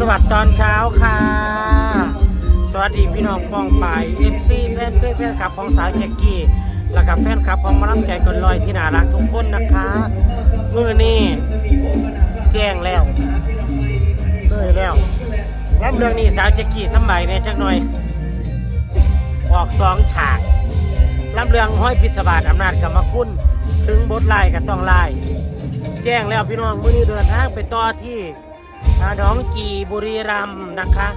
สวัสดีตอนเช้าค่ะ สวัสดีพี่น้องปองปายเอฟซีแฟนเพื่อนแฟนคลับของสาวแจ็กกี้และกับแฟนคลับของมาลังใจก่อนลอยที่น่ารักทุกคนนะคะมื่อนี้แจ้งแล้วเลยแล้วรับเรื่องนี้สาวแจ็กกี้สำบายเนี่ยจักหน่อยออกสองฉากรับเรื่องห้อยพิศบาทอำนาจกรรมคุณถึงบทไล่ก็ต้องไล่แจ้งแล้วพี่น้องมื้อนี้เดินทางไปต่อที่ นองกีบุรีรัมนะคะ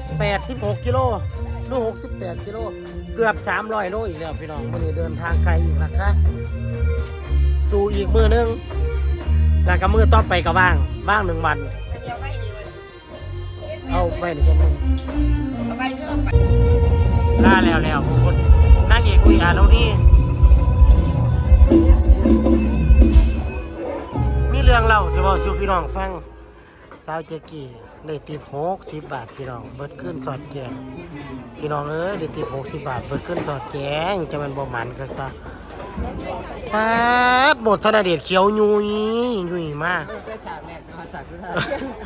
286กิโลหรือ68กิโล เกือบ 300โลอีกแล้วพี่น้องมื้อนี้เดินทางไกลอีกนะคะ สู่อีกมือหนึง แล้วก็มือต่อไปก็ว่าง ว่างหนึ่งวัน เอาไปหนึ่งคนหนึ่งล่าแล้วแล้วทุกคนนางเอกุยอาแล้วนี่ รื่องเล่าสิบอกสู่พี่น้องฟังสาวเจกี้ได้ติดหกสิบบาทพี่น้องเบิดขึ้นสอดแกงพี่น้องเอ้ยได้ติดหกสิบบาทเบิดขึ้นสอดแกงจะมันบ่มันก็ซะปาดหมดธนเดชเขียวยุยยุยมาก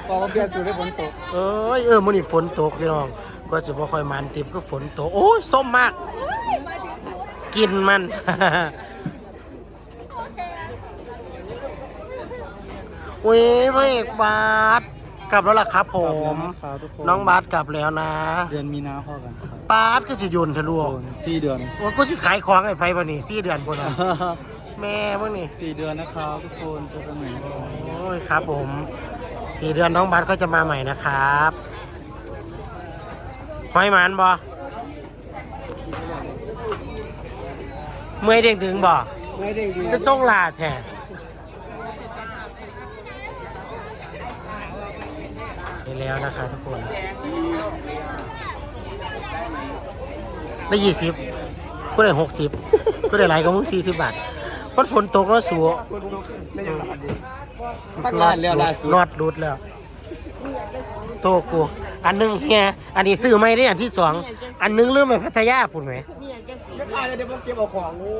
พอเปลี่ยนสูตรให้ฝนตกเอ้ยเออมื้อนี้ฝนตกพี่น้องก็สิบ่ค่อยมันติบก็ฝนตกโอ้ยส้มมาก กินมัน เว้ยพระเอกบาสกลับแล้วล่ะครับผมครับทุกคนน้องบาสกลับแล้วนะเดือนมีนาพ่อกันครับบาสก็สิยุนทะลวงโอนสี่เดือนโอ้ยก็สิขายของไอ้ไผบ่นี่4เดือนพุ่นน่ะแม่มึงนี่ สี่เดือนนะครับทุกคนเจอกันใหม่โอ้ยครับผมสี่เดือนน้องบาสก็จะมาใหม่นะครับหอยหมานบ่เมื่อยเด้งถึงบ่ไม่ได้ดีก็ช่องลาแท้ไแล้วนะคะทุกคนได้ยี่สิบก็ได้หกสิบก็ได้หลายก็มึงสี่สิบบาทมันฝนตกแล้วสัวไม่ยังบาดดีตั้งงานแล้วล่าสุดนอดรุดแล้ว โตกู อันหนึงเฮียอันนี้ซื้อไม่ได้อันที่สอง อันหนึงเริ่มไปพัทยาพุ่นไหมนี่ยังจังสีไม่ขายจะเดี๋ยวผมเก็บเอาของโอ้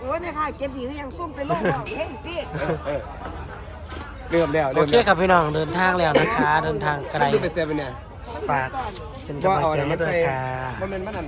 โอ้ยเนี่ยค่ะเก็บผีก็ยังส้มไปลงหลอกเฮ้ยพี่ เริ่มแล้วโอเคครับพี่น้องเดินทางแล้วนะคะ เดินทางไกลดูไปเสียไปเนี่ยฝากเป็นกำลังใจให้ด้วยค่ะมันเป็นมันอัน